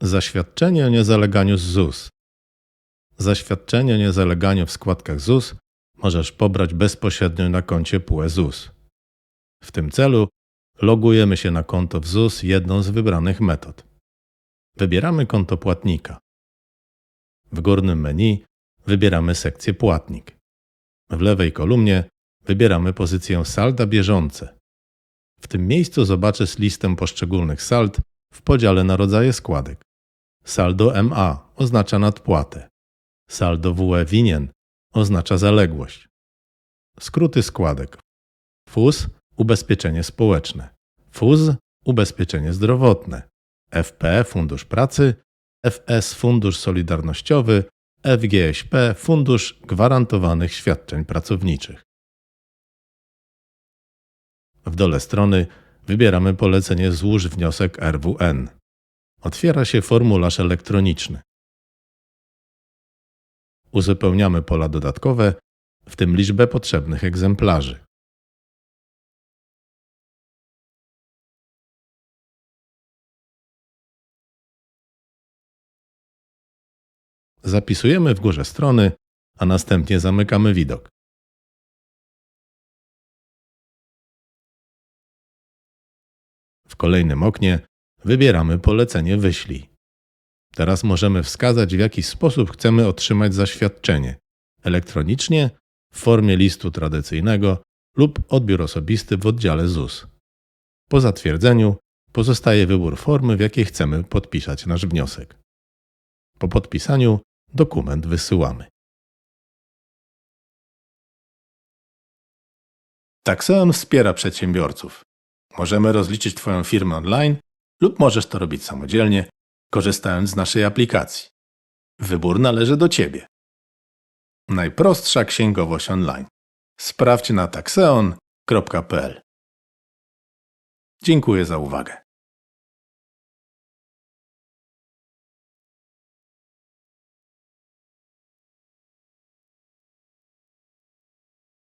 Zaświadczenie o niezaleganiu z ZUS. Zaświadczenie o niezaleganiu w składkach ZUS możesz pobrać bezpośrednio na koncie PUE ZUS. W tym celu logujemy się na konto w ZUS jedną z wybranych metod. Wybieramy konto płatnika. W górnym menu wybieramy sekcję Płatnik. W lewej kolumnie wybieramy pozycję Salda bieżące. W tym miejscu zobaczysz listę poszczególnych sald w podziale na rodzaje składek. Saldo MA oznacza nadpłatę. Saldo WE winien oznacza zaległość. Skróty składek. FUS ubezpieczenie społeczne. FUZ ubezpieczenie zdrowotne. FP Fundusz Pracy. FS Fundusz Solidarnościowy. FGŚP Fundusz Gwarantowanych Świadczeń Pracowniczych. W dole strony wybieramy polecenie Złóż wniosek RWN. Otwiera się formularz elektroniczny. Uzupełniamy pola dodatkowe, w tym liczbę potrzebnych egzemplarzy. Zapisujemy w górze strony, a następnie zamykamy widok. W kolejnym oknie wybieramy polecenie Wyślij. Teraz możemy wskazać, w jaki sposób chcemy otrzymać zaświadczenie elektronicznie, w formie listu tradycyjnego lub odbiór osobisty w oddziale ZUS. Po zatwierdzeniu pozostaje wybór formy, w jakiej chcemy podpisać nasz wniosek. Po podpisaniu dokument wysyłamy. Taxeon wspiera przedsiębiorców. Możemy rozliczyć Twoją firmę online lub możesz to robić samodzielnie, korzystając z naszej aplikacji. Wybór należy do Ciebie. Najprostsza księgowość online. Sprawdź na taxeon.pl. Dziękuję za uwagę.